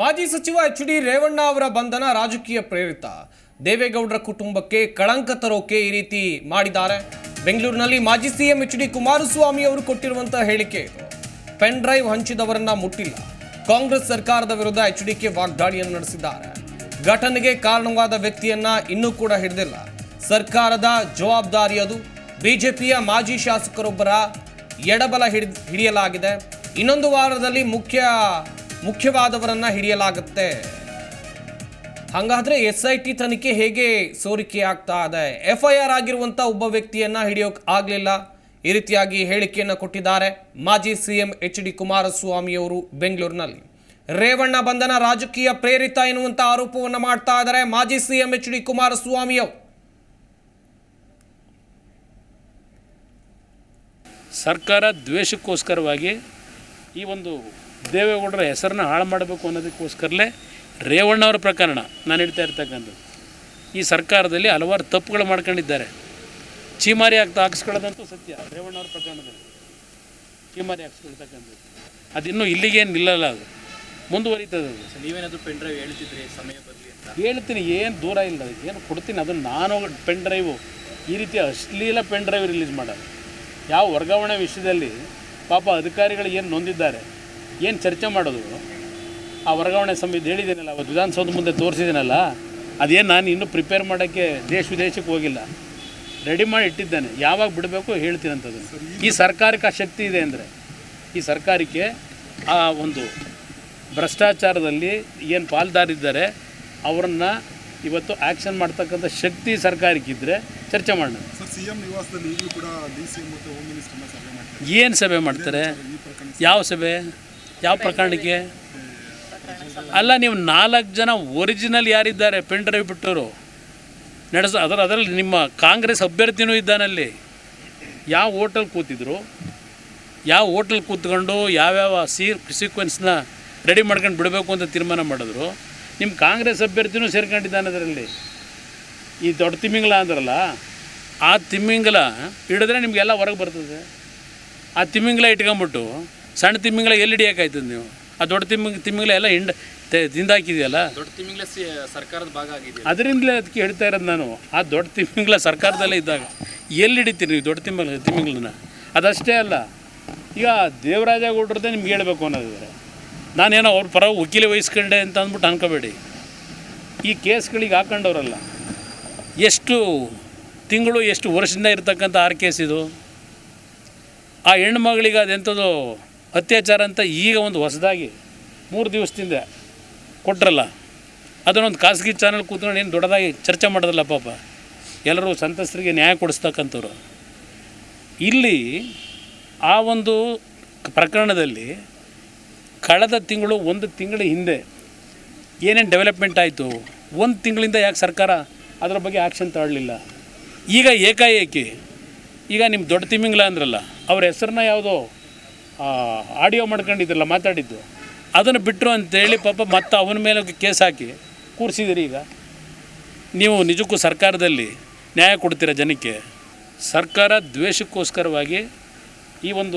ಮಾಜಿ ಸಚಿವ H D Revanna ಅವರ ಬಂಧನ ರಾಜಕೀಯ ಪ್ರೇರಿತ. ದೇವೇಗೌಡರ ಕುಟುಂಬಕ್ಕೆ ಕಳಂಕ ತರೋಕೆ ಈ ರೀತಿ ಮಾಡಿದ್ದಾರೆ. ಬೆಂಗಳೂರಿನಲ್ಲಿ ಮಾಜಿ ಸಿಎಂ ಎಚ್ ಡಿ ಕುಮಾರಸ್ವಾಮಿ ಅವರು ಕೊಟ್ಟಿರುವಂತಹ ಹೇಳಿಕೆ ಪೆನ್ ಡ್ರೈವ್ ಹಂಚಿದವರನ್ನ ಮುಟ್ಟಿಲ್ಲ. ಕಾಂಗ್ರೆಸ್ ಸರ್ಕಾರದ ವಿರುದ್ಧ ಎಚ್ ಡಿಕೆ ವಾಗ್ದಾಳಿಯನ್ನು ನಡೆಸಿದ್ದಾರೆ. ಘಟನೆಗೆ ಕಾರಣವಾದ ವ್ಯಕ್ತಿಯನ್ನ ಇನ್ನೂ ಕೂಡ ಹಿಡಿದಿಲ್ಲ. ಸರ್ಕಾರದ ಜವಾಬ್ದಾರಿ ಅದು. ಬಿಜೆಪಿಯ ಮಾಜಿ ಶಾಸಕರೊಬ್ಬರ ಎಡಬಲ ಹಿಡಿ ಹಿಡಿಯಲಾಗಿದೆ. ಇನ್ನೊಂದು ವಾರದಲ್ಲಿ ಮುಖ್ಯ ಮುಖ್ಯವಾದವರನ್ನ ಹಿಡಿಯಲಾಗುತ್ತೆ. ಹಾಗಾದ್ರೆ ಎಸ್ ಐ ಟಿ ತನಿಖೆ ಹೇಗೆ ಸೋರಿಕೆ ಆಗ್ತಾ ಇದೆ? ಎಫ್ ಐ ಆರ್ ಆಗಿರುವಂತ ಒಬ್ಬ ವ್ಯಕ್ತಿಯನ್ನ ಹಿಡಿಯೋಕ್ ಆಗಲಿಲ್ಲ. ಈ ರೀತಿಯಾಗಿ ಹೇಳಿಕೆಯನ್ನ ಕೊಟ್ಟಿದ್ದಾರೆ ಮಾಜಿ ಸಿಎಂ ಎಚ್ ಡಿ ಕುಮಾರಸ್ವಾಮಿ ಅವರು ಬೆಂಗಳೂರಿನಲ್ಲಿ. ರೇವಣ್ಣ ಬಂಧನ ರಾಜಕೀಯ ಪ್ರೇರಿತ ಎನ್ನುವಂಥ ಆರೋಪವನ್ನು ಮಾಡ್ತಾ ಇದ್ದಾರೆ ಮಾಜಿ ಸಿಎಂ ಎಚ್ ಡಿ ಕುಮಾರಸ್ವಾಮಿ ಅವರು. ಸರ್ಕಾರ ದ್ವೇಷಕ್ಕೋಸ್ಕರವಾಗಿ ಈ ಒಂದು ದೇವೇಗೌಡರ ಹೆಸರನ್ನ ಹಾಳು ಮಾಡಬೇಕು ಅನ್ನೋದಕ್ಕೋಸ್ಕರಲೇ ರೇವಣ್ಣವರ ಪ್ರಕರಣ ನಾನು ಹೇಳ್ತಾ ಇರ್ತಕ್ಕಂಥದ್ದು. ಈ ಸರ್ಕಾರದಲ್ಲಿ ಹಲವಾರು ತಪ್ಪುಗಳು ಮಾಡ್ಕೊಂಡಿದ್ದಾರೆ. ಚೀಮಾರಿ ಆಗ್ತಾ ಹಾಕಿಸ್ಕೊಳ್ಳೋದಂತೂ ಸತ್ಯ ರೇವಣ್ಣವ್ರ ಪ್ರಕರಣದಲ್ಲಿ. ಚೀಮಾರಿ ಹಾಕಿಸ್ಕೊಳ್ತಕ್ಕಂಥದ್ದು. ಅದಿನ್ನೂ ಇಲ್ಲಿಗೇನು ನಿಲ್ಲಲ್ಲ ಅದು. ಮುಂದುವರಿತದೆ ಅದು. ನೀವೇನಾದರೂ ಪೆನ್ ಡ್ರೈವ್ ಹೇಳ್ತಿದ್ರಿ ಸಮಯ ಬರಲಿ ಅಂತ? ಹೇಳ್ತೀನಿ ಏನು ದೂರ ಇಲ್ಲ ಏನು ಕೊಡ್ತೀನಿ ಅದನ್ನು ನಾನು ಪೆನ್ ಡ್ರೈವು ಈ ರೀತಿ ಅಶ್ಲೀಲ ಪೆನ್ ಡ್ರೈವ್ ರಿಲೀಸ್ ಮಾಡೋದು. ಯಾವ ವರ್ಗಾವಣೆ ವಿಷಯದಲ್ಲಿ ಪಾಪ ಅಧಿಕಾರಿಗಳು ಏನು ನೊಂದಿದ್ದಾರೆ? ಏನು ಚರ್ಚೆ ಮಾಡೋದು? ಆ ವರ್ಗಾವಣೆ ಸಮಿತಿ ಹೇಳಿದ್ದೀನಲ್ಲ, ಅವತ್ತು ವಿಧಾನಸೌಧ ಮುಂದೆ ತೋರಿಸಿದ್ದೀನಲ್ಲ, ಅದೇನು ನಾನು ಇನ್ನೂ ಪ್ರಿಪೇರ್ ಮಾಡೋಕ್ಕೆ ದೇಶ ವಿದೇಶಕ್ಕೆ ಹೋಗಿಲ್ಲ. ರೆಡಿ ಮಾಡಿ ಇಟ್ಟಿದ್ದೇನೆ. ಯಾವಾಗ ಬಿಡಬೇಕು ಹೇಳ್ತೀನಿ ಅಂತದ್ದು. ಈ ಸರ್ಕಾರಕ್ಕೆ ಆ ಶಕ್ತಿ ಇದೆ ಅಂದರೆ, ಈ ಸರ್ಕಾರಕ್ಕೆ ಆ ಒಂದು ಭ್ರಷ್ಟಾಚಾರದಲ್ಲಿ ಏನು ಪಾಲ್ದಾರಿದ್ದಾರೆ, ಅವರನ್ನು ಇವತ್ತು ಆ್ಯಕ್ಷನ್ ಮಾಡ್ತಕ್ಕಂಥ ಶಕ್ತಿ ಸರ್ಕಾರಕ್ಕಿದ್ದರೆ ಚರ್ಚೆ ಮಾಡೋಣ. ಏನು ಸಭೆ ಮಾಡ್ತಾರೆ? ಯಾವ ಸಭೆ? ಯಾವ ಪ್ರಕರಣಕ್ಕೆ? ಅಲ್ಲ ನೀವು ನಾಲ್ಕು ಜನ ಒರಿಜಿನಲ್ ಯಾರಿದ್ದಾರೆ? Pen drive ಬಿಟ್ಟವರು. ನಡೆಸ ಅದರ ಅದರಲ್ಲಿ ನಿಮ್ಮ ಕಾಂಗ್ರೆಸ್ ಅಭ್ಯರ್ಥಿನೂ ಇದ್ದಾನಲ್ಲಿ ಯಾವ ಹೋಟೆಲ್ ಕೂತಿದ್ರು? ಯಾವ ಹೋಟೆಲ್ ಕೂತ್ಕೊಂಡು ಯಾವ್ಯಾವ ಸೀ ಸೀಕ್ವೆನ್ಸ್ನ ರೆಡಿ ಮಾಡ್ಕೊಂಡು ಬಿಡಬೇಕು ಅಂತ ತೀರ್ಮಾನ ಮಾಡಿದ್ರು? ನಿಮ್ಮ ಕಾಂಗ್ರೆಸ್ ಅಭ್ಯರ್ಥಿನೂ ಸೇರ್ಕೊಂಡಿದ್ದಾನೆ ಅದರಲ್ಲಿ. ಈ ದೊಡ್ಡ ತಿಮ್ಮಿಂಗಲ ಅಂದ್ರಲ್ಲ ಆ ತಿಮ್ಮಿಂಗಲ ಹಿಡಿದ್ರೆ ನಿಮಗೆಲ್ಲ ಹೊರಗೆ ಬರ್ತದೆ. ಆ ತಿಮ್ಮಿಂಗಲ ಇಟ್ಕೊಂಬಿಟ್ಟು ಸಣ್ಣ ತಿಮ್ಮಿಂಗಲ ಎಲ್ಲಿ ಹಿಡಿಯೋಕ್ಕಾಯ್ತದೆ ನೀವು? ಆ ದೊಡ್ಡ ತಿಮ್ಮಿಂಗ್ ತಿಮ್ಮಿಂಗಲ ಎಲ್ಲ ಹಿಂಡ ತಿಂದಾಕಿದೆಯಲ್ಲ? ದೊಡ್ಡ ತಿಮಿಂಗಲ ಸರ್ಕಾರದ ಭಾಗ ಆಗಿದೆ ಅದರಿಂದಲೇ ಅದಕ್ಕೆ ಹೇಳ್ತಾ ಇರೋದು ನಾನು ಆ ದೊಡ್ಡ ತಿಮ್ಮಿಂಗಲ ಸರ್ಕಾರದಲ್ಲೇ ಇದ್ದಾಗ ಎಲ್ಲಿ ಹಿಡಿತೀರಿ ನೀವು ದೊಡ್ಡ ತಿಮಿಂಗಲ ತಿಮ್ಮಿಂಗ್ಲನ್ನ ಅದಷ್ಟೇ ಅಲ್ಲ ಈಗ ದೇವರಾಜೇಗೌಡ್ರದ್ದೇ ನಿಮ್ಗೆ ಹೇಳಬೇಕು ಅನ್ನೋದಿದ್ದಾರೆ ನಾನೇನೋ ಅವ್ರ ಪರ ವಕೀಲಿ ವಹಿಸ್ಕೊಂಡೆ ಅಂತ ಅಂದ್ಬಿಟ್ಟು ಅನ್ಕೋಬೇಡಿ. ಈ ಕೇಸ್ಗಳಿಗೆ ಹಾಕೊಂಡವ್ರಲ್ಲ. ಎಷ್ಟು ತಿಂಗಳು, ಎಷ್ಟು ವರ್ಷದಿಂದ ಇರ್ತಕ್ಕಂಥ ಆರ್ ಕೇಸ್ ಇದು? ಆ ಹೆಣ್ಮಗಳಿಗೆ ಅದೆಂಥದ್ದು ಅತ್ಯಾಚಾರ ಅಂತ ಈಗ ಒಂದು ಹೊಸದಾಗಿ ಮೂರು ದಿವಸದಿಂದ ಕೊಟ್ರಲ್ಲ. ಅದನ್ನೊಂದು ಖಾಸಗಿ ಚಾನಲ್ ಕೂತ್ಕೊಂಡು ಏನು ದೊಡ್ಡದಾಗಿ ಚರ್ಚೆ ಮಾಡೋದಲ್ಲ ಪಾಪ. ಎಲ್ಲರೂ ಸಂತಸ್ತರಿಗೆ ನ್ಯಾಯ ಕೊಡಿಸ್ತಕ್ಕಂಥವ್ರು. ಇಲ್ಲಿ ಆ ಒಂದು ಪ್ರಕರಣದಲ್ಲಿ ಕಳೆದ ತಿಂಗಳು ಒಂದು ತಿಂಗಳ ಹಿಂದೆ ಏನೇನು ಡೆವಲಪ್ಮೆಂಟ್ ಆಯಿತು, ಒಂದು ತಿಂಗಳಿಂದ ಯಾಕೆ ಸರ್ಕಾರ ಅದರ ಬಗ್ಗೆ ಆ್ಯಕ್ಷನ್ ತಾಳಲಿಲ್ಲ ಈಗ ಏಕಾಏಕಿ, ಈಗ ನಿಮ್ಮ ದೊಡ್ಡ ತಿಮ್ಮಿಂಗ್ಲ ಅಂದ್ರಲ್ಲ, ಅವ್ರ ಹೆಸರನ್ನ ಯಾವುದೋ ಆಡಿಯೋ ಮಾಡ್ಕೊಂಡಿದ್ರಲ್ಲ, ಮಾತಾಡಿದ್ದು. ಅದನ್ನು ಬಿಟ್ಟರು ಅಂತೇಳಿ ಪಾಪ ಮತ್ತೆ ಅವನ ಮೇಲೆ ಕೇಸ್ ಹಾಕಿ ಕೂರಿಸಿದಿರಿ ಈಗ. ನೀವು ನಿಜಕ್ಕೂ ಸರ್ಕಾರದಲ್ಲಿ ನ್ಯಾಯ ಕೊಡ್ತೀರ ಜನಕ್ಕೆ? ಸರ್ಕಾರ ದ್ವೇಷಕ್ಕೋಸ್ಕರವಾಗಿ ಈ ಒಂದು